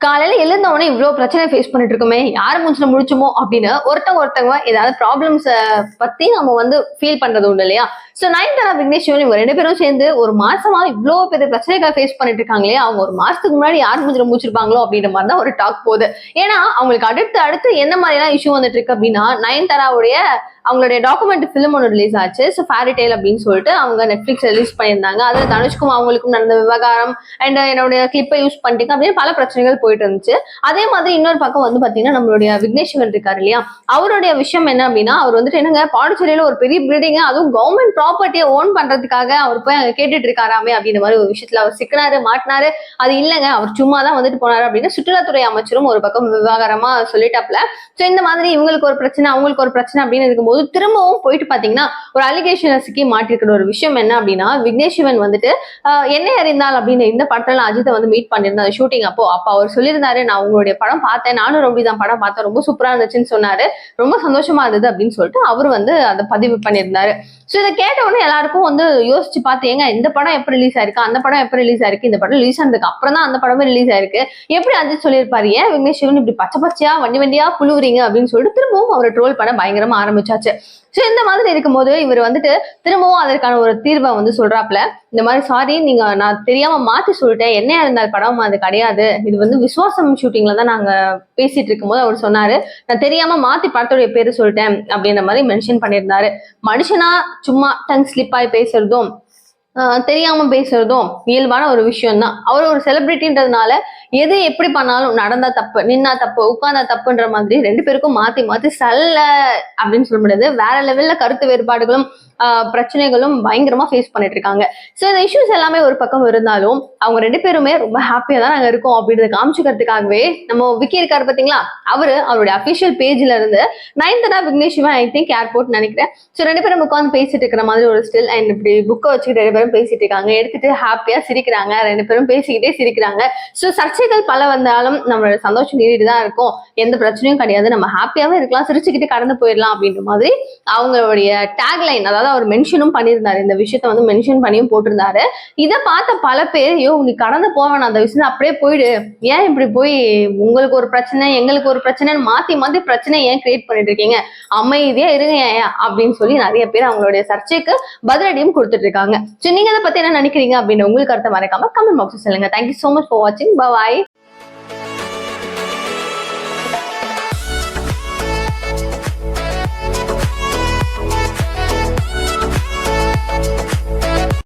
காலையில எழுந்த உடனே இவ்வளவு பிரச்சனை ஃபேஸ் பண்ணிட்டு இருக்கோமே யார் மூஞ்சில முடிச்சுமோ அப்படின்னு ஒருத்தவங்க ஒருத்தவங்க ஏதாவது ப்ராப்ளம்ஸ் பத்தி நம்ம வந்து ஃபீல் பண்றது உண்டு இல்லையா? சோ நயன்தாரா விக்னேஷ் சிவன் இவங்க ரெண்டு பேரும் சேர்ந்து ஒரு மாசமா இவ்வளவு பெரிய பிரச்சனைகளை ஃபேஸ் பண்ணிட்டு இருக்காங்க இல்லையா? அவங்க ஒரு மாசத்துக்கு முன்னாடி யார் மூஞ்சில முடிச்சிருப்பாங்களோ அப்படின்ற மாதிரி தான் ஒரு டாக் போகுது. ஏன்னா அவங்களுக்கு அடுத்து அடுத்து என்ன மாதிரி எல்லாம் இஷ்யூ வந்துட்டு இருக்கு அப்படின்னா நயன்தாராவுடைய அவங்களுடைய டாக்குமெண்ட் ஃபிலிம் ஒன்று ரிலீஸ் ஆச்சு. ஸோ ஃபேரி டெய்ல் அப்படின்னு சொல்லிட்டு அவங்க நெட்ஃப்ளிக்ஸ் ரிலீஸ் பண்ணியிருந்தாங்க. அதில் தனுஷ்கும் அவங்களுக்கும் நடந்த விவகாரம் அண்ட் என்னுடைய கிளிப்பை யூஸ் பண்ணிட்டு அப்படின்னு பல பிரச்சனைகள் போயிட்டு இருந்துச்சு. அதே மாதிரி இன்னொரு பக்கம் வந்து பார்த்தீங்கன்னா நம்மளுடைய விக்னேஷ் சிவன் இருக்காரு இல்லையா? அவருடைய விஷயம் என்ன அப்படின்னா அவர் வந்துட்டு என்னங்க பாண்டிச்சேரியில் ஒரு பெரிய பில்டிங் அதுவும் கவர்மெண்ட் ப்ராப்பர்ட்டியை ஓன் பண்ணுறதுக்காக அவர் போய் அங்கே கேட்டுட்டு இருக்காராமே அப்படின்ற மாதிரி ஒரு விஷயத்தில் அவர் சிக்கினாரு மாட்டினாரு. அது இல்லைங்க அவர் சும்மா தான் வந்துட்டு போனாரு அப்படின்னு சுற்றுலாத்துறை அமைச்சரும் ஒரு பக்கம் விவகாரமாக சொல்லிட்டாப்ல. ஸோ இந்த மாதிரி இவங்களுக்கு ஒரு பிரச்சனை அவங்களுக்கு ஒரு பிரச்சனை அப்படின்னு போது திரும்பவும் போயிட்டு பாத்தீங்கன்னா ஒரு அலிகேஷன் சிக்கி மாட்டிருக்கிற ஒரு விஷயம் என்ன அப்படின்னா விக்னேஷ் சிவன் வந்துட்டு என்ன என்னை அறிந்தால் அப்படின்னு இந்த படத்துல அஜித்தை வந்து மீட் பண்ணியிருந்தாரு ஷூட்டிங் அப்போ அப்ப அவர் சொல்லியிருந்தாரு நான் உங்களுடைய படம் பார்த்தேன். நானும் ரொம்ப தான் படம் பார்த்தேன். ரொம்ப சூப்பரா இருந்துச்சுன்னு சொன்னாரு. ரொம்ப சந்தோஷமா இருந்தது அப்படின்னு சொல்லிட்டு அவர் வந்து அதை பதிவு பண்ணியிருந்தாரு. ஸோ இதை கேட்ட உடனே எல்லாருக்கும் வந்து யோசிச்சு பார்த்து ஏங்க இந்த படம் எப்போ ரிலீஸ் ஆயிருக்கு? அந்த படம் எப்போ ரிலீஸ் ஆயிருக்கு? இந்த படம் ரிலீஸ் ஆனதுக்கு அப்புறம் தான் அந்த படமே ரிலீஸ் ஆயிருக்கு. எப்படி அஜித் சொல்லியிருப்பாரு? ஏன் விக்னேஷ் சிவன் இப்படி பச்சை பச்சையா வண்டி வண்டியா புழுவுறீங்க அப்படின்னு சொல்லிட்டு திரும்பவும் அவரை ட்ரோல் பண்ண பயங்கரமா ஆரம்பிச்சாச்சு ஸோ இந்த மாதிரி இருக்கும்போது இவர் வந்துட்டு திரும்பவும் அதற்கான ஒரு தீர்வை வந்து சொல்றாப்ல இந்த மாதிரி சாரி நீங்க நான் தெரியாம மாத்தி சொல்லிட்டேன். என்னையா இருந்தால் படம் அது கிடையாது. இது வந்து விசுவாசம் ஷூட்டிங்ல தான் நாங்க பேசிட்டு இருக்கும்போது அவர் சொன்னாரு. நான் தெரியாம மாத்தி படத்துடைய பேரு சொல்லிட்டேன். அப்படின்ற மாதிரி மென்ஷன் பண்ணியிருந்தாரு. மனுஷனா சும்மா டங் ஸ்லிப் ஆகி பேசுறதும் தெரியாம பேசுறதும் இயல்பான ஒரு விஷயம் தான் அவர் ஒரு செலிபிரிட்டின்றதுனால எது எப்படி பண்ணாலும் நடந்தா தப்பு நின்னா தப்பு உட்கார்ந்தா தப்புன்ற மாதிரி ரெண்டு பேருக்கும் மாத்தி மாத்தி சல்ல அப்படின்னு சொல்ல முடியாது. வேற லெவல்ல கருத்து வேறுபாடுகளும் பிரச்சனைகளும் பயங்கரமா ஃபேஸ் பண்ணிட்டு இருக்காங்க ஸோ இந்த இஷ்யூஸ் எல்லாமே ஒரு பக்கம் இருந்தாலும் அவங்க ரெண்டு பேருமே ரொம்ப ஹாப்பியா தான் நாங்க இருக்கோம் அப்படின்றத காமிச்சுக்கிறதுக்காகவே நம்ம விக்கி இருக்காரு பாத்தீங்களா? அவரு அவருடைய அபிஷியல் பேஜ்ல இருந்து Nayanthara Vignesh Shivan I think airport நினைக்கிறேன். ஸோ ரெண்டு பேரும் உட்காந்து பேசிட்டு இருக்கிற மாதிரி ஒரு ஸ்டில் அண்ட் இப்படி புக்கை வச்சுக்கிட்டு ரெண்டு பேரும் பேசிட்டு இருக்காங்க. எடுத்துட்டு ஹாப்பியா சிரிக்கிறாங்க. ரெண்டு பேரும் பேசிக்கிட்டே சிரிக்கிறாங்க. ஸோ சர்ச்சைகள் பல வந்தாலும் நம்மளோட சந்தோஷம் நீடிட்டு தான் இருக்கும். எந்த பிரச்சனையும் கிடையாது. நம்ம ஹாப்பியாவே இருக்கலாம். சிரிச்சுக்கிட்டு கடந்து போயிடலாம் அப்படின்ற மாதிரி அவங்களுடைய டேக்லைன் அதாவது அவர் மென்ஷனும் பண்ணியிருந்தாரு. இந்த விஷயத்த வந்து மென்ஷன் பண்ணியும் போட்டிருந்தாரு. இதை பார்த்த பல பேர் ஐயோ நீ கடந்து போவேன் அந்த விஷயம் அப்படியே போயிடு. ஏன் இப்படி போய் உங்களுக்கு ஒரு பிரச்சனை எங்களுக்கு ஒரு பிரச்சனைன்னு மாத்தி மாத்தி பிரச்சனை ஏன் கிரியேட் பண்ணிட்டு இருக்கீங்க? அமைதியா இருங்க ஏன்? அப்படின்னு சொல்லி நிறைய பேர் அவங்களுடைய சர்ச்சைக்கு பதிலடியும் கொடுத்துட்டு இருக்காங்க. ஸோ நீங்க அதை பத்தி என்ன நினைக்கிறீங்க அப்படின்னு உங்களுக்கு கருத்தை மறக்காம கமெண்ட் பாக்ஸ் சொல்லுங்க. Thank you so much for வாட்சிங் பாய்